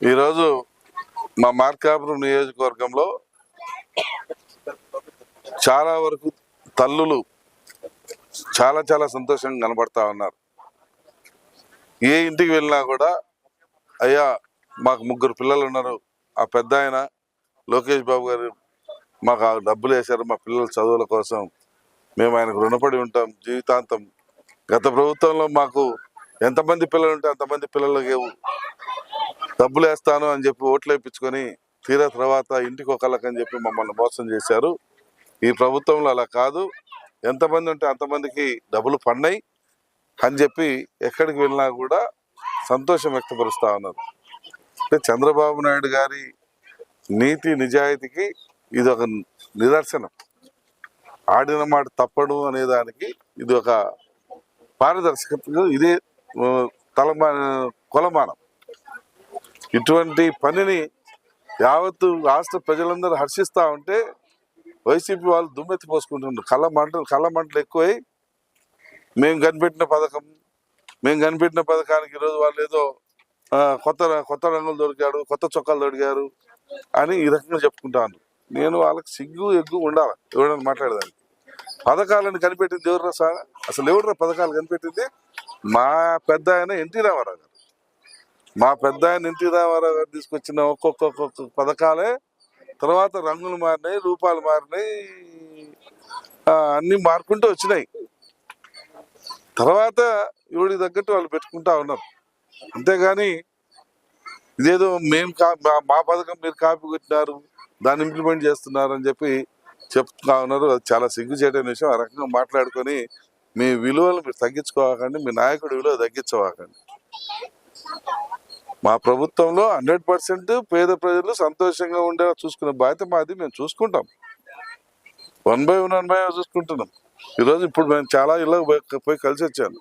ఈరోజు మా మార్కాపురం నియోజకవర్గంలో చాలా వరకు తల్లులు చాలా చాలా సంతోషంగా కనబడతా ఉన్నారు. ఏ ఇంటికి వెళ్ళినా కూడా అయ్యా మాకు ముగ్గురు పిల్లలు ఉన్నారు. ఆ పెద్ద ఆయన లోకేష్ బాబు గారు మాకు ఆ డబ్బులు వేశారు. మా పిల్లల చదువుల కోసం మేము ఆయనకు రుణపడి ఉంటాం. జీవితాంతం గత ప్రభుత్వంలో మాకు ఎంతమంది పిల్లలు ఉంటే అంతమంది పిల్లలకి డబ్బులు వేస్తాను అని చెప్పి ఓట్లు వేయించుకొని తీరా తర్వాత ఇంటికి ఒకళ్ళకని చెప్పి మమ్మల్ని మోసం చేశారు. ఈ ప్రభుత్వంలో అలా కాదు. ఎంతమంది ఉంటే అంతమందికి డబ్బులు పడినాయి అని చెప్పి ఎక్కడికి వెళ్ళినా కూడా సంతోషం వ్యక్తపరుస్తా ఉన్నారు. అంటే చంద్రబాబు నాయుడు గారి నీతి నిజాయితీకి ఇది ఒక నిదర్శనం. ఆడిన మాట తప్పడు అనే దానికి ఇది ఒక పారదర్శకత ఇదే తలమా కొలమానం. ఇటువంటి పనిని యావత్తు రాష్ట్ర ప్రజలందరూ హర్షిస్తూ ఉంటే వైసీపీ వాళ్ళు దుమ్మెత్తి పోసుకుంటున్నారు కళ్ళ మంటలు కళ్ళ మంటలు ఎక్కువై మేము కనిపెట్టిన పథకం మేము కనిపెట్టిన పథకానికి ఈరోజు వాళ్ళు ఏదో కొత్త కొత్త రంగులు దొరికాడు కొత్త చొక్కాలు దొరికారు అని ఈ రకంగా చెప్పుకుంటాను నేను వాళ్ళకి సిగ్గు ఎగ్గు ఉండాలి ఎవరైనా మాట్లాడేదానికి? పథకాలను కనిపెట్టింది ఎవరు సార్? అసలు ఎవరు పథకాలు కనిపెట్టింది? మా పెద్ద ఆయన ఎన్టీ రామారావు మా పెద్ద ఆయన ఎన్టీ రామారావు గారు తీసుకొచ్చిన ఒక్కొక్క ఒక్కొక్క పథకాలే తర్వాత రంగులు మారినాయి రూపాలు మారినాయి అన్నీ అన్ని మారుకుంటూ వచ్చినాయి. తర్వాత ఎవడికి తగ్గట్టు వాళ్ళు పెట్టుకుంటా ఉన్నారు. అంతేగాని ఇదేదో మేము కా మా- మా పథకం మీరు కాపీ కొట్టినారు దాన్ని ఇంప్లిమెంట్ చేస్తున్నారు అని చెప్పి చెప్తా ఉన్నారు. అది చాలా సిగ్గుచేటైన విషయం. ఆ రకంగా మాట్లాడుకొని మీ విలువలు మీరు తగ్గించుకోకండి మీ నాయకుడి విలువ తగ్గించుకోకండి మా ప్రభుత్వంలో హండ్రెడ్ పర్సెంట్ పేద ప్రజలు సంతోషంగా ఉండేలా చూసుకునే బాధ్యత మాది మేము చూసుకుంటాం. One by one one by చూసుకుంటున్నాం. ఈరోజు ఇప్పుడు మేము చాలా ఇళ్ళకి పోయి- కలిసి వచ్చాను.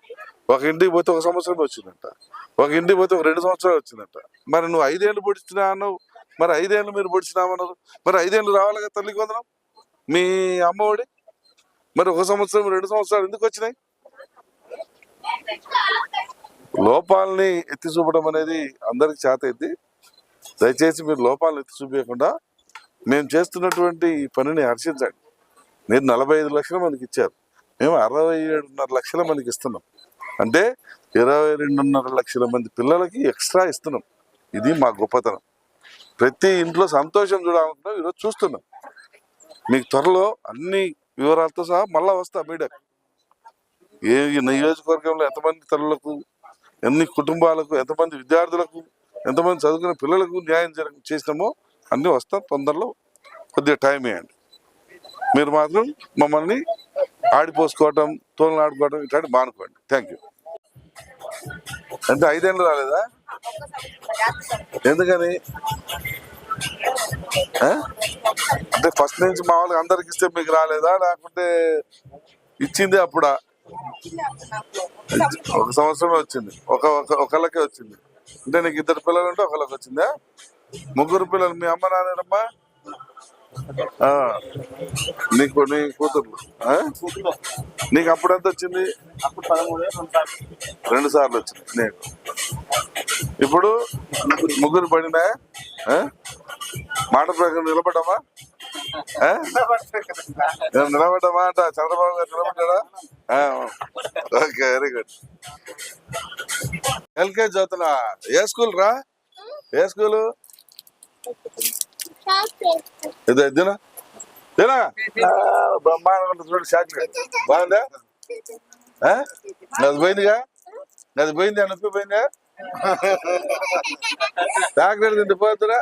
ఒక ఇంటికి పోతే ఒక సంవత్సరం వచ్చిందంట. ఒక ఇంటికి పోతే ఒక రెండు సంవత్సరాలు వచ్చిందంట. మరి నువ్వు ఐదేళ్ళు పొడిచినా అన్నావు. మరి ఐదేళ్ళు మీరు పొడిచినామన్నారు. మరి ఐదేళ్ళు రావాలి కదా తల్లికి వందనం? మీ అమ్మఒడి మరి ఒక సంవత్సరం రెండు సంవత్సరాలు ఎందుకు వచ్చినాయి? లోపాలని ఎత్తి చూపడం అనేది అందరికి చేత అయింది. దయచేసి మీరు లోపాలను ఎత్తి చూపించకుండా మేము చేస్తున్నటువంటి ఈ పనిని హర్షించండి. మీరు నలభై ఐదు లక్షల మందికి ఇచ్చారు. మేము అరవై ఏడున్నర లక్షల మందికి ఇస్తున్నాం. అంటే ఇరవై రెండున్నర లక్షల మంది పిల్లలకి ఎక్స్ట్రా ఇస్తున్నాం. ఇది మా గొప్పతనం. ప్రతి ఇంట్లో సంతోషం చూడాలనుకుంటున్నాం ఈరోజు చూస్తున్నాం. మీకు త్వరలో అన్ని వివరాలతో సహా మళ్ళా వస్తా మీడియాకి. ఏ నియోజకవర్గంలో ఎంతమంది తల్లులకు ఎన్ని కుటుంబాలకు ఎంతమంది విద్యార్థులకు ఎంతమంది చదువుకునే పిల్లలకు న్యాయం జరగ చేసినామో అన్నీ వస్తాం. తొందరలో కొద్దిగా టైం ఇవ్వండి మీరు మాత్రం మమ్మల్ని ఆడిపోసుకోవటం తోలను ఆడుకోవటం ఇట్లాంటి మానుకోండి. Thank you. అంటే ఐదేళ్ళు రాలేదా? ఎందుకని? అంటే ఫస్ట్ నుంచి మా వాళ్ళకి అందరికి ఇస్తే మీకు రాలేదా? లేకుంటే ఇచ్చింది అప్పుడా? ఒక సంవత్సరమే వచ్చింది. ఒక ఒక- ఒకళ్ళకే వచ్చింది. అంటే నీకు ఇద్దరు పిల్లలు ఉంటే ఒకళ్ళకి వచ్చిందా? ముగ్గురు పిల్లలు మీ అమ్మ నాన్నమ్మా? నీకు నీ కూతుర్లు. నీకు అప్పుడు ఎంత వచ్చింది? అప్పుడు రెండు సార్లు వచ్చింది. నేను. ఇప్పుడు ముగ్గురు పడినా? మాట ప్రకారం నిలబడమా నిలబడ్డామా అంట చంద్రబాబు గారు నిలబడ్డా ఓకే వెరీ గుడ్. ఎల్కేజీ చదువుతున్నా ఏ స్కూల్ రా? ఏ స్కూలు? ఇదే దిన? దిన? బ్రహ్మాండంగా ఉంటుంది చూడు చాక్లెట్ బాగుందా? అది పోయిందిగా? అది పోయింది నొప్పి పోయిందా? చాక్లెట్ తింటే పోతురా?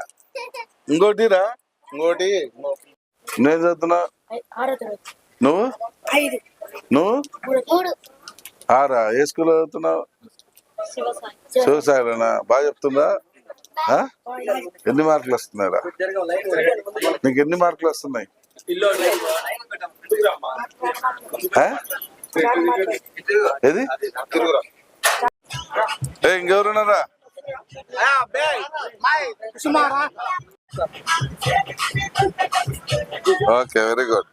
ఇంకోటి రా? ఇంకోటి. నేను చదువుతున్నా? ఆరో తరగతి. నువ్వు? నువ్వు? ఆరా? ఏ స్కూల్ చదువుతున్నావు? శివసాయి. శివసాయినా బాగా చెప్తుందా? ఎన్ని మార్కులు వస్తున్నారా నీకు ఎన్ని మార్కులు వస్తున్నాయి? ఆ? ఏది? ఏ ఇంకెవరున్నారా? Okay very good